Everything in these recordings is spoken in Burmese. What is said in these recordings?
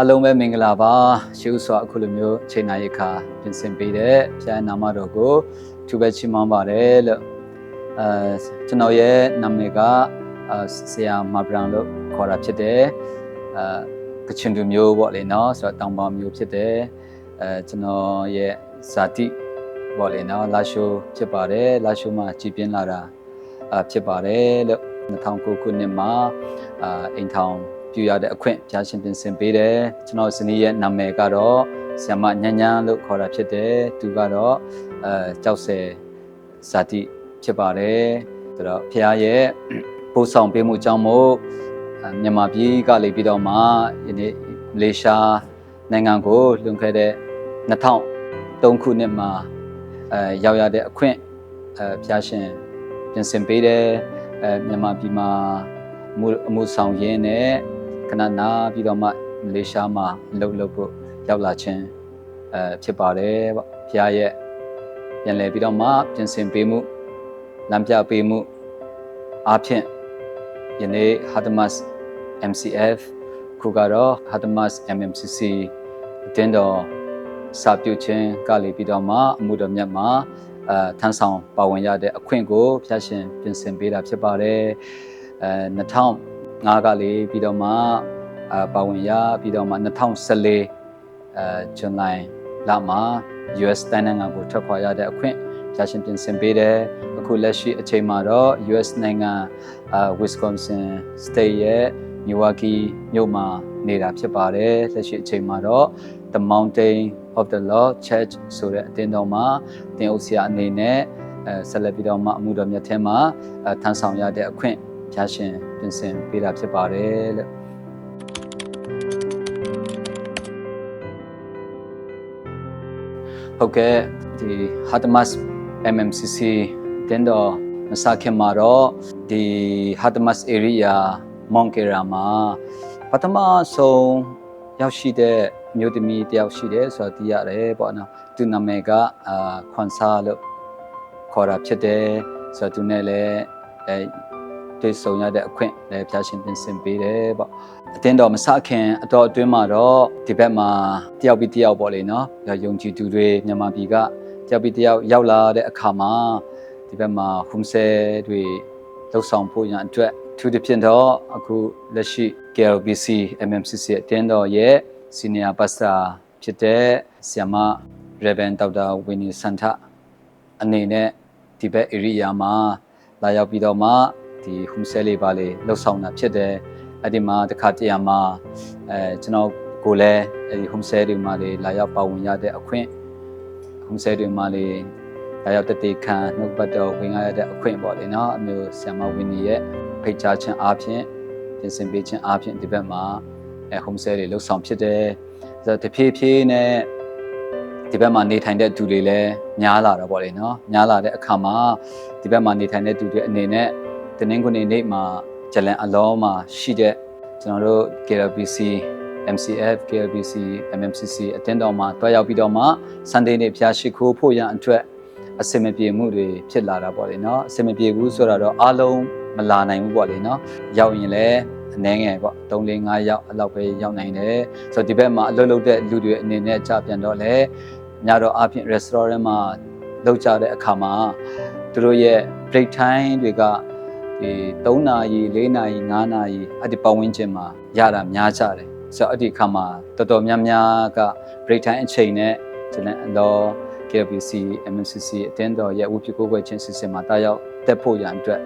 အလုံးပဲမင်္ဂလာပါရှေးဥစွာအခုလိုမျိုးချိန်နာရိခါပြင်ဆင်ပေးတဲ့ဘုရားနာမတော်ကိုသူပဲချီးမွမ်းပါတယ်လို့အဲကျွန်တော်ရဲ့နာမည်ကအာဆရာမဘရန်လို့ခေါ်တာဖြစ်တယ်အဲကချင်လူမျိုးပေါ့လေနော်ဆိုတော့တောင်ပေါမျိုးဖြစ်တယ်အဲကျွန်တော်ရဲ့ဇာတိပေါ့လေနော်လာရှိုးဖြစ်ပါတယ်လာရှိုးမှာကြည်ပြင်းလာတာအာဖြစ်ပါတယ်လို့2009ခုနှစ်မှာအာအိမ်ထောင် ပြုရတဲ့အခွင့်ဘုရားရှင်ပြင်ဆင်ပေးတယ်ကျွန်တော်ဇနီးရဲ့နာမည်ကတော့ဆ iam ညញ្ញန်းလို့ခေါ်တာဖြစ်တယ်သူကတော့အဲကြောက်ဆယ်ဇာတိဖြစ်ပါတယ်ဆိုတော့ဘုရားရဲ့ပို့ဆောင်ပေးမှုကြောင့်မို့အဲမြန်မာပြည်ကလေပြီးတော့မှယနေ့မလေးရှားနိုင်ငံကိုလွန်ခဲ့တဲ့2003ခုနှစ်မှာအဲရောက်ရတဲ့အခွင့်အဲဘုရားရှင်ပြင်ဆင်ပေးတယ်အဲမြန်မာပြည်မှာအမှုအမှုဆောင်ရင်းနဲ့ ခဏနာပြီးတော့မှမလေးရှားမှာအလုပ်လုပ်ဖို့ရောက်လာခြင်းအဲဖြစ်ပါတယ်ပေါ့ဘုရားရဲ့ပြန်လည်ပြီးတော့မှပြင်ဆင်ပေးမှုလမ်းပြပေးမှုအားဖြင့်ယနေ့ Hadamas MCF ခုကတော့ Hadamas MMCC တင်းတော်စာပြုခြင်းကလေးပြီးတော့မှအမှုတော်မြတ်မှာအဲထမ်းဆောင်ပါဝင်ရတဲ့အခွင့်ကိုဖျက်ရှင်ပြင်ဆင်ပေးတာဖြစ်ပါတယ်အဲ 2005ကလေးပြီးတော့မှအဲပါဝင်ရပြီးတော့မှ2014အဲဇွန်လလမှာ US တိုင်းနိုင်ငံကိုထွက်ခွာရတဲ့အခွင့်ဖျက်ရှင်ပြင်ဆင်ပေးတယ်အခုလက်ရှိအချိန်မှာတော့ US နိုင်ငံအဲ Wisconsin State ရဲ့ Milwaukee မြို့မှာနေတာဖြစ်ပါတယ်လက်ရှိအချိန်မှာတော့ The Mountain of the Lord Church ဆိုတဲ့အတင်းတော်မှာတင်အုပ်ဆရာအနေနဲ့အဲဆက်လက်ပြီးတော့မှအမှုတော်မြတ်ထဲမှာအဲထမ်းဆောင်ရတဲ့အခွင့် ဖျားရှင်ပြင်ဆင်ပေးတာဖြစ်ပါတယ်လို့ဟုတ်ကဲ့ဒီ Hatmas MMCC တင်းတော်မစခင်မှာတော့ဒီ Hatmas area Monkera မှာပထမဆုံးရောက်ရှိတဲ့မြို့သမီးတယောက်ရှိတယ်ဆိုတော့သိရတယ်ပေါ့နော်သူနာမည်ကအာခွန်ဆာလို့ခေါ်တာဖြစ်တယ်ဆိုတော့သူနဲ့လည်းအဲ တွေ့ဆုံရတဲ့အခွင့်လည်းဖျားရှင်ပြင်ဆင်ပေးတယ်ပေါ့အတင်းတော်မစခင်အတော်အတွင်းမှာတော့ဒီဘက်မှာတယောက်ပြီးတယောက်ပေါ့လေနော်ယုံကြည်သူတွေမြန်မာပြည်ကတယောက်ပြီးတယောက်ရောက်လာတဲ့အခါမှာဒီဘက်မှာ home sale တွေလှုပ်ဆောင်ဖို့ရန်အတွက်သူတစ်ဖြစ်တော့အခုလက်ရှိ KLBC MMCC အတင်းတော်ရဲ့ senior pastor ဖြစ်တဲ့ဆ iam Reverend Dr. Winnie Santa အနေနဲ့ဒီဘက် area မှာလာရောက်ပြီးတော့မှ ဒီ home sale လေးပါလေးလှုပ်ဆောင်တာဖြစ်တယ်အဲ့ဒီမှာတစ်ခါတရံမှာအဲကျွန်တော်ကိုလည်းအဲ့ဒီ home sale တွေမှာလေးလာရောက်ပါဝင်ရတဲ့အခွင့် home sale တွေမှာလေးလာရောက်တည်ခံနှုတ်ပတ်တော်ဝင်ရတဲ့အခွင့်ပေါ့လေနော်အမျိုးဆ iam Winnie ရဲ့ဖိတ်ကြားခြင်းအားဖြင့်ပြင်ဆင်ပေးခြင်းအားဖြင့်ဒီဘက်မှာအဲ home sale တွေလှုပ်ဆောင်ဖြစ်တယ်ဆိုတော့တဖြည်းဖြည်းနဲ့ဒီဘက်မှာနေထိုင်တဲ့သူတွေလည်းများလာတော့ဗောလေနော်များလာတဲ့အခါမှာဒီဘက်မှာနေထိုင်တဲ့သူတွေအနေနဲ့ တနင်္ဂနွေနေ့မှာဂျလန်အလောမှာရှိတဲ့ကျွန်တော်တို့ KLBC MCF KLBC MMCC အတင်းတော်မှာတွားရောက်ပြီးတော့မှ Sunday နေ့ဖျားရှိခိုးဖို့ရန်အတွက်အစင်မပြေမှုတွေဖြစ်လာတာပေါ့လေနော်အစင်မပြေဘူးဆိုတော့အားလုံးမလာနိုင်ဘူးပေါ့လေနော်ရောက်ရင်လည်းအနည်းငယ်ပေါ့3 4 5ရောက်အလောက်ပဲရောက်နိုင်တယ်ဆိုတော့ဒီဘက်မှာအလုပ်လုပ်တဲ့လူတွေအနေနဲ့ကြာပြန်တော့လေညတော့အပြင် restaurant မှာလောက်ကြတဲ့အခါမှာသူတို့ရဲ့ break time တွေက ဒီ3နာရီ4နာရီ5နာရီအဲ့ဒီပတ်ဝန်းကျင်မှာရတာများကြတယ်ဆိုတော့အဲ့ဒီအခါမှာတော်တော်များများက break time အချိန်နဲ့ကျွန်တော် KBC MCC အတင်းတော်ရဲ့ဝပြကိုပွဲချင်းစစ်စစ်မှာတာရောက်တက်ဖို့ရန်အတွက်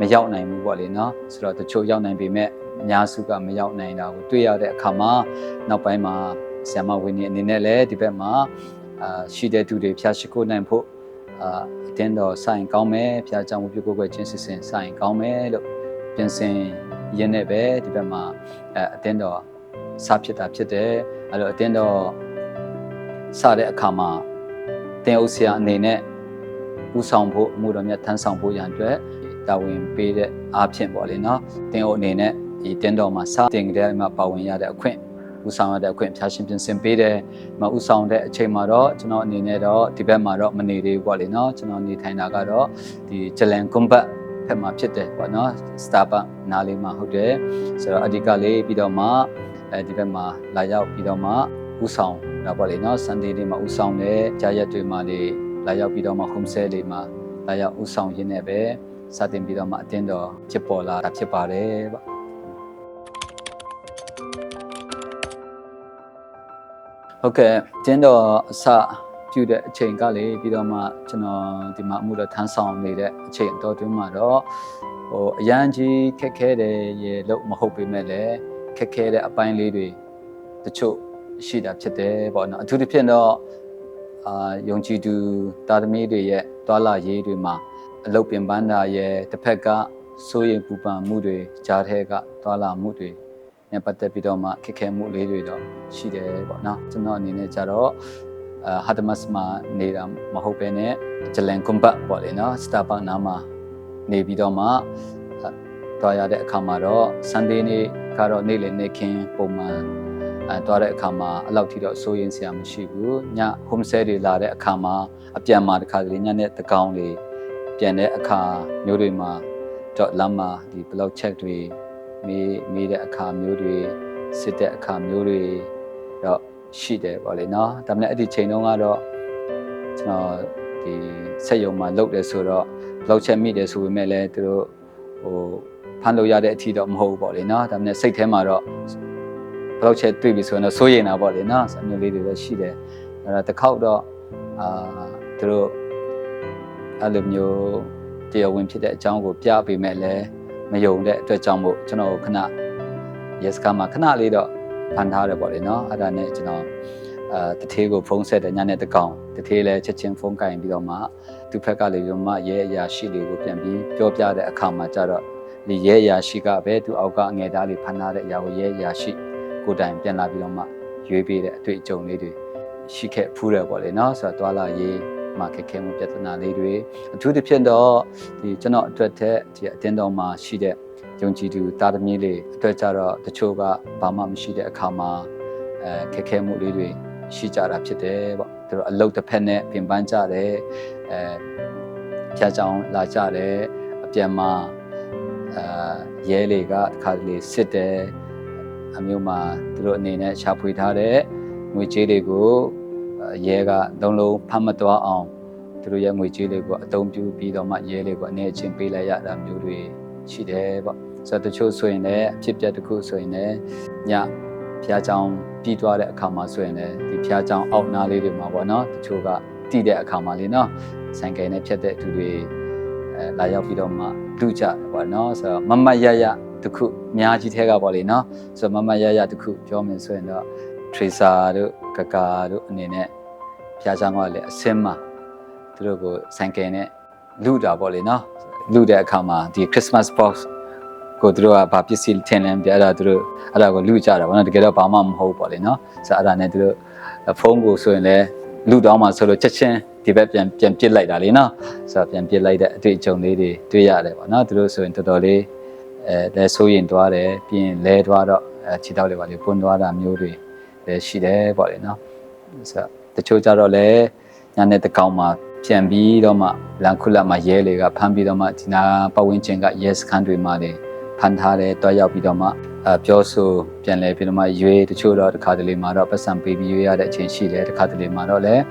မရောက်နိုင်ဘူးပေါ့လေနော်ဆိုတော့တချို့ရောက်နိုင်ပေမဲ့အများစုကမရောက်နိုင်တာကိုတွေ့ရတဲ့အခါမှာနောက်ပိုင်းမှာဆ iam ဝင်းနေအနေနဲ့လည်းဒီဘက်မှာအာရှိတဲ့သူတွေဖျားရှိခိုးနိုင်ဖို့ အာအတင်းတော်ဆိုင်ကောင်းမယ်ဖျားကြောင်ဝပြကိုပွဲချင်းစစ်စစ်ဆိုင်ကောင်းမယ်လို့ပြင်ဆင်ရင်းနဲ့ပဲဒီဘက်မှာအအတင်းတော်စဖြစ်တာဖြစ်တယ်အဲ့တော့အတင်းတော်စတဲ့အခါမှာတင်အုပ်ဆရာအနေနဲ့ဥဆောင်ဖို့အမှုတော်မြတ်ထမ်းဆောင်ဖို့ရန်အတွက်တာဝန်ပေးတဲ့အားဖြင့်ပေါ့လေနော်တင်အုပ်အနေနဲ့ဒီတင်းတော်မှာစတင်ကြတဲ့မှာပါဝင်ရတဲ့အခွင့် ဥဆောင်ရတဲ့အခွင့်ဖျားရှင်ပြင်ဆင်ပေးတယ်။မဥဆောင်တဲ့အချိန်မှာတော့ကျွန်တော်အနေနဲ့တော့ဒီဘက်မှာတော့မနေသေးဘူးပေါ့လေနော်ကျွန်တော်နေထိုင်တာကတော့ဒီဂျလန်ကွန်ဘတ်ဖက်မှာဖြစ်တယ်ပေါ့နော်စတာဘတ်နားလေးမှာဟုတ်တယ်ဆိုတော့အဓိကလေးပြီးတော့မှအဲအဲဒီဘက်မှာလာရောက်ပြီးတော့မှဥဆောင်တာပေါ့လေနော် Sunday တွေမှာဥဆောင်တယ်ကြာရက်တွေမှာလေလာရောက်ပြီးတော့မှ home sale တွေမှာလာရောက်ဥဆောင်ရင်းနဲ့ပဲစတင်ပြီးတော့မှအတင်းတော်ဖြစ်ပေါ်လာတာဖြစ်ပါတယ်ပေါ့ ဟုတ်ကဲ့တင်းတော်အစပြုတဲ့အချိန်ကလေပြီးတော့မှကျွန်တော်ဒီမှာအမှုတော်ထမ်းဆောင်နေတဲ့အချိန်အတော်တွင်းမှာတော့ဟိုအရန်ကြီးခက်ခဲတယ်ရေလို့မဟုတ်ပေမဲ့လည်းခက်ခဲတဲ့အပိုင်းလေးတွေတချို့ရှိတာဖြစ်တယ်ပေါ့နော်အထူးသဖြင့်တော့အာယုံကြည်သူတာသမီတွေရဲ့တွာလာရေးတွေမှာအလုတ်ပင်ပန်းတာရဲ့တစ်ဖက်ကစိုးရိမ်ပူပန်မှုတွေကြားထဲကတွာလာမှုတွေ နဲ့ပတ်သက်ပြီးတော့မှခက်ခဲမှုလေးတွေတော့ရှိတယ်ပေါ့နော်ကျွန်တော်အနေနဲ့ကြတော့အာဟာဒမတ်မှာနေတာမဟုတ်ပဲနဲ့ဂျလန်ကွန်ဘတ်ပေါ့လေနော်စတာဘတ်နားမှာနေပြီးတော့မှတွားရတဲ့အခါမှာတော့ Sunday နေ့ကတော့နေ့လည်နေ့ခင်းပုံမှန်အဲတွားတဲ့အခါမှာအလောက်ထိတော့စိုးရင်စရာမရှိဘူးည home stay တွေလာတဲ့အခါမှာအပြန်မှာတစ်ခါတလေညနဲ့တကောင်တွေပြန်တဲ့အခါမျိုးတွေမှာတော့လမ်းမှာဒီ block check တွေ မေးမေးတဲ့အခါမျိုးတွေစစ်တဲ့အခါမျိုးတွေတော့ရှိတယ်ပေါ့လေနော်ဒါပေမဲ့အဲ့ဒီချိန်တုန်းကတော့ကျွန်တော်ဒီစက်ယုံမှာလုပ်တယ်ဆိုတော့ block check မိတယ်ဆိုပေမဲ့လည်းသူတို့ဟိုဖမ်းလို့ရတဲ့အထီတော့မဟုတ်ဘူးပေါ့လေနော်ဒါပေမဲ့စိတ်ထဲမှာတော့ block check တွေ့ပြီဆိုရင်တော့စိုးရိမ်တာပေါ့လေနော်အမျိုးလေးတွေလည်းရှိတယ်အဲ့ဒါတစ်ခေါက်တော့အာသူတို့အဲ့လိုမျိုးတရားဝင်ဖြစ်တဲ့အကြောင်းကိုပြပေးမဲ့လည်း မယုံတဲ့အတွက်ကြောင့်မို့ကျွန်တော်ခဏ yes ကမှာခဏလေးတော့ဖန်ထားတယ်ပေါ့လေနော်အဲ့ဒါနဲ့ကျွန်တော်အာတထေးကိုဖုန်းဆက်တယ်ညနေတကောင်တထေးလည်းချက်ချင်းဖုန်းကင်ပြီးတော့မှသူဖက်ကလည်းပြီးမှရဲအရာရှိလေးကိုပြန်ပြီးပြောပြတဲ့အခါမှာကျတော့ဒီရဲအရာရှိကပဲသူအောက်ကအငယ်သားလေးဖန်ထားတဲ့အရာကိုရဲအရာရှိကိုယ်တိုင်ပြန်လာပြီးတော့မှရွေးပေးတဲ့အတွေ့အကြုံလေးတွေရှိခဲ့ဖူးတယ်ပေါ့လေနော်ဆိုတော့တွာလာရေး မှာခက်ခဲမှုပြဿနာလေးတွေအထူးသဖြင့်တော့ဒီကျွန်တော်အတွက်တဲ့ဒီအတင်းတော်မှာရှိတဲ့ယုံကြည်သူတာသမီးလေးအတွက်ကြတော့တချို့ကဘာမှမရှိတဲ့အခါမှာအဲခက်ခဲမှုလေးတွေရှိကြတာဖြစ်တယ်ပေါ့သူတို့အလုတ်တစ်ဖက်နဲ့ပြင်ပန်းကြတယ်အဲဖျားချောင်းလာကြတယ်အပြန်မှာအာရဲလေးကတစ်ခါတလေစစ်တယ်အမျိုးမှာသူတို့အနေနဲ့ရှာဖွေထားတဲ့ငွေကြေးတွေကို ရဲကလုံးလုံးဖမ်းမသွားအောင်သူတို့ရဲ့ငွေကြေးတွေကိုအသုံးပြုပြီးတော့မှရဲလေးကိုအနေချင်းပေးလိုက်ရတာမျိုးတွေရှိတယ်ပေါ့ဆိုတော့တချို့ဆိုရင်လည်းအဖြစ်ပြက်တစ်ခုဆိုရင်လည်းညဖျားချောင်းပြီးသွားတဲ့အခါမှာဆိုရင်လည်းဒီဖျားချောင်းအောက်နားလေးတွေမှာပေါ့နော်တချို့ကတိတဲ့အခါမှာလေနော်ဆိုင်ကယ်နဲ့ဖြတ်တဲ့သူတွေအဲလာရောက်ပြီးတော့မှလူကြတယ်ပေါ့နော်ဆိုတော့မမတ်ရရတစ်ခုအများကြီးထဲကပေါ့လေနော်ဆိုတော့မမတ်ရရတစ်ခုပြောမယ်ဆိုရင်တော့ tracer တို့ကကာတို့အနေနဲ့ဖျားချောင်းကလည်းအစင်းမှာသူတို့ကိုဆိုင်ကယ်နဲ့လူတာပေါ့လေနော်လူတဲ့အခါမှာဒီ Christmas box ကိုသူတို့ကဗာပစ္စည်းထင်လင်းပြအဲ့ဒါသူတို့အဲ့ဒါကိုလူကြတာပေါ့နော်တကယ်တော့ဘာမှမဟုတ်ပေါ့လေနော်ဆိုတော့အဲ့ဒါနဲ့သူတို့ဖုန်းကိုဆိုရင်လည်းလူတောင်းမှဆိုလို့ချက်ချင်းဒီဘက်ပြန်ပြန်ပစ်လိုက်တာလေနော်ဆိုတော့ပြန်ပစ်လိုက်တဲ့အတွေ့အကြုံလေးတွေတွေ့ရတယ်ပေါ့နော်သူတို့ဆိုရင်တော်တော်လေးအဲလဲဆိုရင်တွားတယ်ပြီးရင်လဲတွားတော့အဲခြေထောက်တွေပါလေပွန်းတွားတာမျိုးတွေ လည်းရှိတယ်ပေါ့လေနော်ဆိုတော့တချို့ကြတော့လည်းညနေတကောင်မှာပြန်ပြီးတော့မှလန်ခုလက်မှာရဲလေကဖမ်းပြီးတော့မှဒီနာပတ်ဝန်းကျင်ကရဲစခန်းတွေမှာလေဖမ်းထားတယ်တွားရောက်ပြီးတော့မှအပြောဆိုပြန်လဲပြီးတော့မှရွေးတချို့တော့တစ်ခါတလေမှာတော့ပတ်စံပေးပြီးရွေးရတဲ့အချိန်ရှိတယ်တစ်ခါတလေမှာတော့လည်း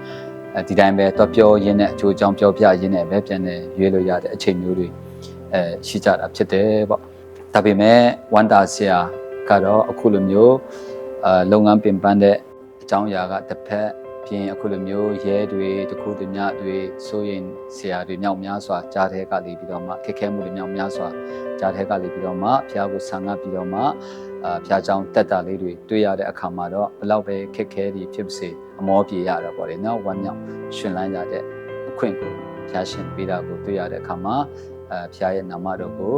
အဲဒီတိုင်းပဲတွားပြောရင်းနဲ့အချိုးအကြောင်းပြောပြရင်းနဲ့ပဲပြန်လဲရွေးလို့ရတဲ့အချိန်မျိုးတွေအဲရှိကြတာဖြစ်တယ်ပေါ့ဒါပေမဲ့ဝန်တာဆရာကတော့အခုလိုမျိုး အာလုပ်ငန်းပင်ပန်းတဲ့အကြောင်းအရာကတစ်ဖက်ပြင်အခုလိုမျိုးရဲတွေတခုတညတွေစိုးရင်ဆရာတွေမြောက်များစွာကြားထဲကနေပြီးတော့မှခက်ခဲမှုတွေမြောက်များစွာကြားထဲကနေပြီးတော့မှဖျားကိုဆံငတ်ပြီးတော့မှအာဖျားချောင်းတက်တာလေးတွေတွေ့ရတဲ့အခါမှာတော့ဘလောက်ပဲခက်ခဲတွေဖြစ်ပါစေအမောပြေရတာပေါ့လေနော်ဝမ်းမြောက်ရှင်လန်းကြတဲ့အခွင့်ကိုဖျားရှင်ပေးတာကိုတွေ့ရတဲ့အခါမှာအာဖျားရဲ့နာမတော်ကို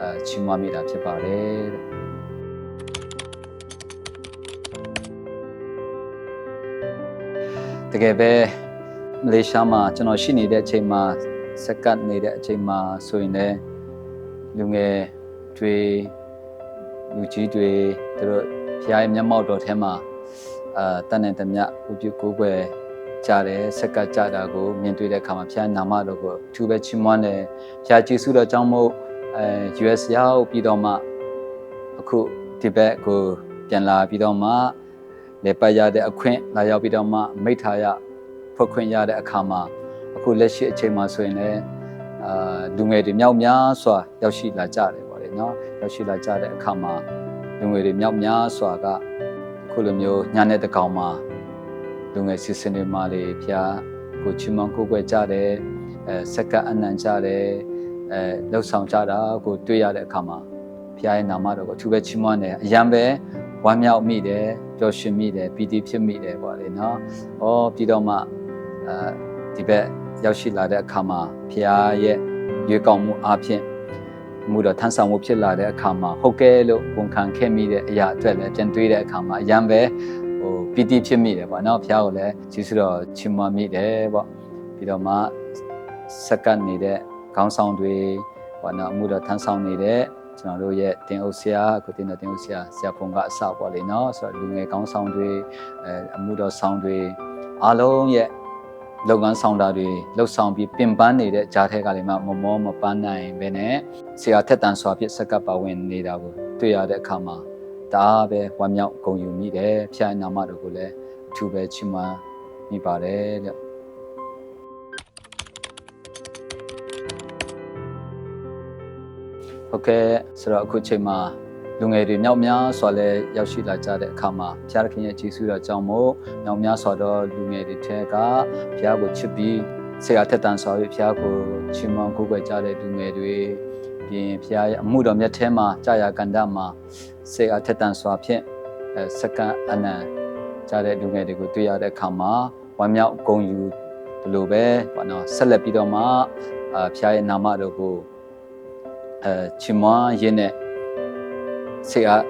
အာချီးမွမ်းမိတာဖြစ်ပါတယ် တဲ့တကယ်ပဲမလေးရှားမှာကျွန်တော်ရှိနေတဲ့အချိန်မှာစက္ကတ်နေတဲ့အချိန်မှာဆိုရင်လည်းလူငယ်တွေလူကြီးတွေသူတို့ဖျားရဲ့မျက်မှောက်တော်ထဲမှာအာတန်တဲ့တမျှဥပြုကိုးကွယ်ကြတယ်စက္ကတ်ကြတာကိုမြင်တွေ့တဲ့အခါမှာဖျားနာမတော်ကိုအထူးပဲချီးမွမ်းတယ်ဖျားကျေးဇူးတော်ကြောင့်မို့အဲ US ရောက်ပြီးတော့မှအခုဒီဘက်ကိုပြန်လာပြီးတော့မှ လေပတ်ရတဲ့အခွင့်လာရောက်ပြီးတော့မှမိထားရဖွက်ခွင့်ရတဲ့အခါမှာအခုလက်ရှိအချိန်မှာဆိုရင်လည်းအာလူငယ်တွေမြောက်များစွာရောက်ရှိလာကြတယ်ပေါ့လေနော်ရောက်ရှိလာကြတဲ့အခါမှာလူငယ်တွေမြောက်များစွာကအခုလိုမျိုးညနေတကောင်မှာလူငယ်စစ်စင်တွေမှာလေဖျားကိုချီမွန်ကိုကွယ်ကြတယ်အဲစက္ကအနံကြတယ်အဲလှုပ်ဆောင်ကြတာကိုတွေ့ရတဲ့အခါမှာဖျားရဲ့နာမတော်ကိုအထူးပဲချီးမွမ်းတယ်အယံပဲ ဝမ်းမြောက်မိတယ်ပျော်ရွှင်မိတယ်ပီတိဖြစ်မိတယ်ပေါ့လေနော်။ဩပြီးတော့မှအဲဒီဘက်ရောက်ရှိလာတဲ့အခါမှာဖျားရဲ့ရွေးကောက်မှုအပြင်မှုတော့ထမ်းဆောင်မှုဖြစ်လာတဲ့အခါမှာဟုတ်ကဲလို့ဝန်ခံခဲ့မိတဲ့အရာအတွက်လည်းပြန်တွေးတဲ့အခါမှာအယံပဲဟိုပီတိဖြစ်မိတယ်ပေါ့နော်ဖျားကိုလည်းကျေးဇူးတော်ချီးမွမ်းမိတယ်ပေါ့ပြီးတော့မှစက္ကန့်နေတဲ့ခေါင်းဆောင်တွေပေါ့နော်အမှုတော်ထမ်းဆောင်နေတဲ့ ကျွန်တော်တို့ရဲ့တင်အုပ်ဆရာကိုတင်တော်တင်အုပ်ဆရာဆရာဖုံကအစပေါ့လေနော်ဆိုတော့လူငယ်ခေါင်းဆောင်တွေအဲအမှုတော်ဆောင်တွေအားလုံးရဲ့လုပ်ငန်းဆောင်တာတွေလှုပ်ဆောင်ပြီးပင်ပန်းနေတဲ့ဂျားထဲကလည်းမမောမပန်းနိုင်ပဲနဲ့ဆရာထက်တန်စွာဖြင့်စက္ကပ်ပါဝင်နေတာကိုတွေ့ရတဲ့အခါမှာဒါပဲဝမ်းမြောက်ဂုဏ်ယူမိတယ်ဖျားနာမတော်ကိုလည်းအထူးပဲချီးမွမ်းမိပါတယ်လို့ ဟုတ်ကဲ့ဆိုတော့အခုချိန်မှာလူငယ်တွေမြောက်များစွာလဲရောက်ရှိလာကြတဲ့အခါမှာဘုရားခင်ရဲ့ကျေးဇူးတော်ကြောင့်မို့မြောက်များစွာသောလူငယ်တွေထဲကဘုရားကိုချစ်ပြီးဆရာထက်တန်စွာပြီးဘုရားကိုချီးမွမ်းကိုးကွယ်ကြတဲ့လူငယ်တွေပြင်ဘုရားရဲ့အမှုတော်မြတ်ထဲမှာကြာရကန္တမှာဆရာထက်တန်စွာဖြင့်အဲစက္ကအနံကြတဲ့လူငယ်တွေကိုတွေ့ရတဲ့အခါမှာဝမ်းမြောက်ဂုဏ်ယူဘလို့ပဲပေါ့နော်ဆက်လက်ပြီးတော့မှအာဘုရားရဲ့နာမတော်ကို အဲချီးမွမ်းရင်းနဲ့စိတ်အား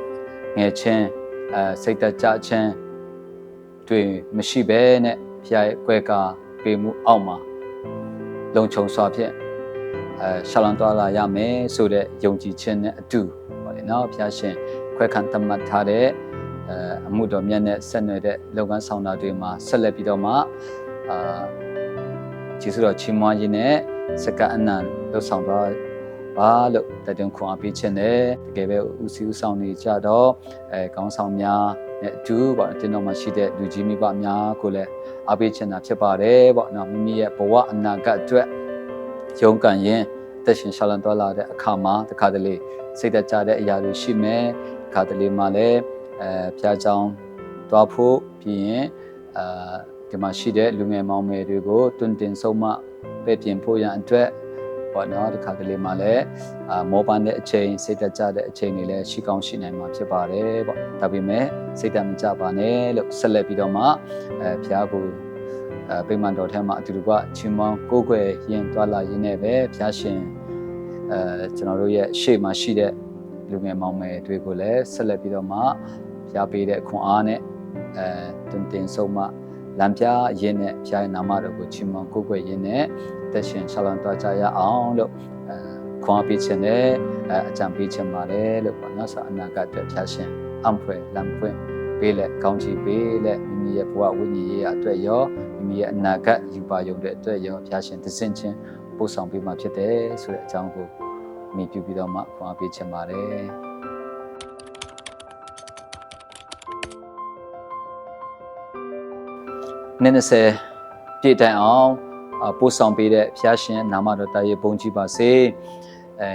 ငယ်ချင်းအဲစိတ်တကြချင်းတွေ့မရှိဘဲနဲ့ဖျားရဲ့ကွဲကာပေးမှုအောက်မှာလုံခြုံစွာဖြင့်အဲရှလန်သွားလာရမယ်ဆိုတဲ့ယုံကြည်ခြင်းနဲ့အတူဟောလေနော်ဖျားရှင်ခွဲခံတမတ်ထားတဲ့အဲအမှုတော်မြတ်နဲ့ဆက်နွယ်တဲ့လုပ်ငန်းဆောင်တာတွေမှာဆက်လက်ပြီးတော့မှအာကျေးဇူးတော်ချီးမွမ်းခြင်းနဲ့စကအနံလှုပ်ဆောင်သွား ပါလို့တည်တွခွန်အားပေးခြင်းနဲ့တကယ်ပဲဦးစီးဦးဆောင်နေကြတော့အဲကောင်းဆောင်များနဲ့အတူပေါ့တင်တော်မှာရှိတဲ့လူကြီးမိဘများကိုလည်းအားပေးခြင်းတာဖြစ်ပါတယ်ပေါ့နော်မိမိရဲ့ဘဝအနာဂတ်အတွက်ရုန်းကန်ရင်တက်ရှင်ရှာလန်တော်လာတဲ့အခါမှာတခါတလေစိတ်သက်ကြတဲ့အရာတွေရှိမယ်တခါတလေမှလည်းအဲဖျားချောင်းတွားဖို့ပြီးရင်အာဒီမှာရှိတဲ့လူငယ်မောင်မယ်တွေကိုတွင်တင်ဆုံးမပဲ့ပြင်ဖို့ရန်အတွက် ပေါ့နော်ဒီခါကလေးမှာလည်းအာမောပန်းတဲ့အချိန်စိတ်တက်ကြတဲ့အချိန်တွေလည်းရှိကောင်းရှိနိုင်မှာဖြစ်ပါတယ်ပေါ့ဒါပေမဲ့စိတ်တက်မကြပါနဲ့လို့ဆက်လက်ပြီးတော့မှအဲဖျားကိုအဲပိမှန်တော်ထဲမှာအတူတူကချင်းမောင်းကိုးကွယ်ရင်တွာလာရင်းနဲ့ပဲဖျားရှင်အဲကျွန်တော်တို့ရဲ့ရှေ့မှာရှိတဲ့လူငယ်မောင်မယ်တွေကိုလည်းဆက်လက်ပြီးတော့မှဖျားပေးတဲ့ခွန်အားနဲ့အဲတင်တင်ဆုံးမလမ်းပြရင်းနဲ့ဖျားရဲ့နာမတော်ကိုချီးမွမ်းကိုးကွယ်ရင်းနဲ့ သက်ရှင်ဆလန်တော်ကြရအောင်လို့အဲခွန်အားပေးခြင်းနဲ့အဲအကြံပေးခြင်းပါတယ်လို့ပေါ့နော်ဆိုအနာဂတ်အတွက်ဖျားရှင်အံဖွယ်လမ်းဖွင့်ပေးလက်ကောင်းချီးပေးလက်မိမိရဲ့ဘဝဝိညာဉ်ရေးရအတွက်ရောမိမိရဲ့အနာဂတ်ယူပါယုံတဲ့အတွက်ရောဖျားရှင်သင်ချင်းပို့ဆောင်ပေးမှာဖြစ်တယ်ဆိုတဲ့အကြောင်းကိုမိပြုပြီးတော့မှခွန်အားပေးခြင်းပါတယ်နည်းနည်းဆယ်ပြည့်တိုင်အောင် ပို့ဆောင်ပေးတဲ့ဖျားရှင်နာမတော်တာရဲ့ဘုန်းကြီးပါစေအဲ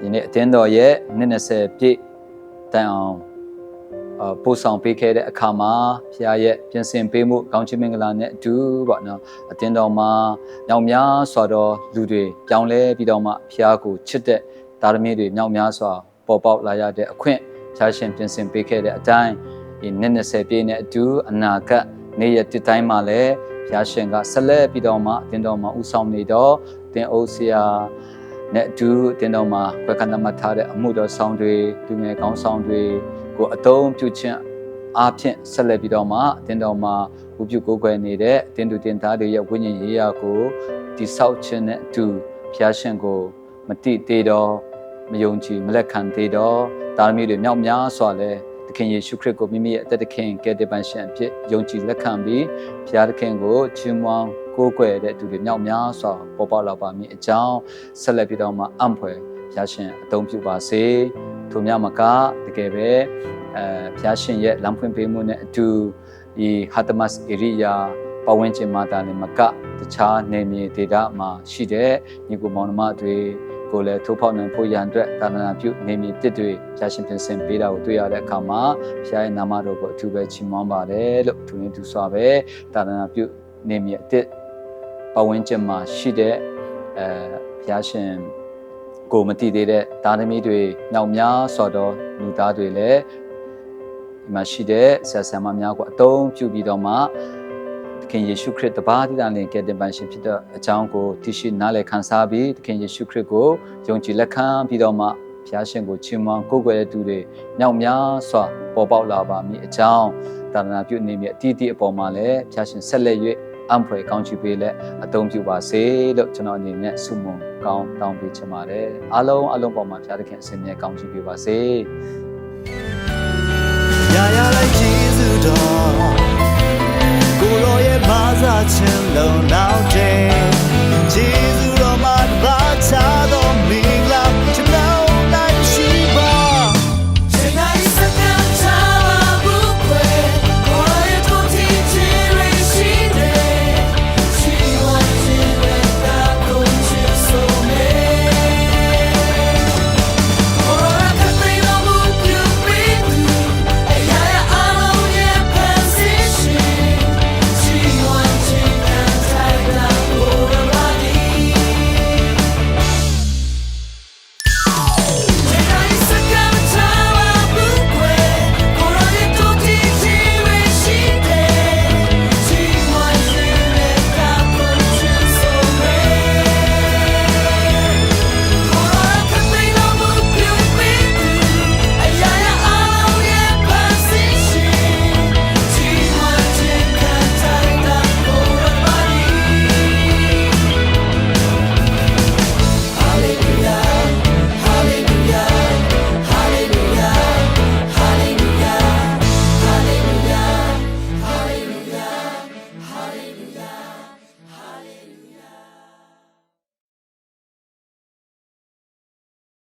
ဒီနေ့အတင်းတော်ရဲ့နှစ်20ပြည့်တိုင်အောင်ပို့ဆောင်ပေးခဲ့တဲ့အခါမှာဖျားရဲ့ပြင်ဆင်ပေးမှုကောင်းချီးမင်္ဂလာနဲ့အတူပေါ့နော်အတင်းတော်မှာညောင်များစွာသောလူတွေပြောင်းလဲပြီးတော့မှဖျားကိုချစ်တဲ့တာသမီတွေညောင်များစွာပေါ်ပေါက်လာရတဲ့အခွင့်ဖျားရှင်ပြင်ဆင်ပေးခဲ့တဲ့အတိုင်းဒီနှစ်20ပြည့်နဲ့အတူအနာဂတ်နေ့ရက်တစ်တိုင်းမှာလည်း ဘုရားရှင်ကဆက်လက်ပြီးတော့မှအတင်းတော်မှာဥဆောင်နေတော့တင်အိုးဆရာနဲ့အတူအတင်းတော်မှာခွဲခန္ဓာမှထားတဲ့အမှုတော်ဆောင်တွေသူငယ်ကောင်းဆောင်တွေကိုအတုံးပြုခြင်းအားဖြင့်ဆက်လက်ပြီးတော့မှအတင်းတော်မှာဝပြုကိုးကွယ်နေတဲ့အတင်းသူတင်သားတွေရဲ့ဝိညာဉ်ရေးရာကိုတိဆောက်ခြင်းနဲ့အတူဘုရားရှင်ကိုမတိသေးတော့မယုံကြည်မလက်ခံသေးတော့တာသမီတွေမြောက်များစွာလဲ သခင်ယေရှုခရစ်ကိုမိမိရဲ့အသက်သခင်ကယ်တင်ပါရှင်အဖြစ်ယုံကြည်လက်ခံပြီးဘုရားသခင်ကိုချီးမွမ်းကိုးကွယ်တဲ့သူတွေမြောက်များစွာပေါ်ပေါက်လာပါမည်အကြောင်းဆက်လက်ပြီးတော့မှအံ့ဖွယ်ဘုရားရှင်အသုံးပြုပါစေထို့များမကတကယ်ပဲအဲဘုရားရှင်ရဲ့လမ်းဖွင့်ပေးမှုနဲ့အတူဒီဟာတမတ်ဧရိယာပဝန်းကျင်မှာတာလည်းမကတခြားနေမြေဒေသမှာရှိတဲ့ညီကိုမောင်နှမတွေ ကိုလည်းထိုးဖောက်နိုင်ဖို့ရန်အတွက်တာသနာပြုနေမြေတစ်တွေဘုရားရှင်ပြင်ဆင်ပေးတာကိုတွေ့ရတဲ့အခါမှာဘုရားရဲ့နာမတော်ကိုအထူးပဲချီးမွမ်းပါတယ်လို့သူရင်သူစွာပဲတာသနာပြုနေမြေအတစ်ပဝန်းကျင်မှာရှိတဲ့အဲဘုရားရှင်ကိုမတည်သေးတဲ့သားသမီးတွေမြောက်များစွာသောလူသားတွေလည်းဒီမှာရှိတဲ့ဆရာဆရာမများကိုအတုံးပြုပြီးတော့မှသ ခင်ယေရှုခရစ်တပါးတည်တာနဲ့ကယ်တင်ပန်ရှင်ဖြစ်တဲ့အကြောင်းကိုသိရှိနားလည်ခံစားပြီးသခင်ယေရှုခရစ်ကိုယုံကြည်လက်ခံပြီးတော့မှဘုရားရှင်ကိုချီးမွမ်းကိုးကွယ်တဲ့သူတွေမြောက်များစွာပေါ်ပေါက်လာပါမည်အကြောင်းသာသနာပြုနေမြအတီးတီးအပေါ်မှာလည်းဘုရားရှင်ဆက်လက်၍အံဖွယ်ကောင်းချီးပေးလက်အသုံးပြုပါစေလို့ကျွန်တော်အနေနဲ့ဆုမွန်ကောင်းတောင်းပေးချင်ပါတယ်အားလုံးအလုံးပေါ်မှာဘုရားသခင်အစဉ်မြဲကောင်းချီးပေးပါစေရာရာလိုက်ကျေးဇူးတော်ကိုလိုရဲ့ မာစာချင်းလုံလောက်တဲ့ဂျေဇုတော်မှာတပါချာ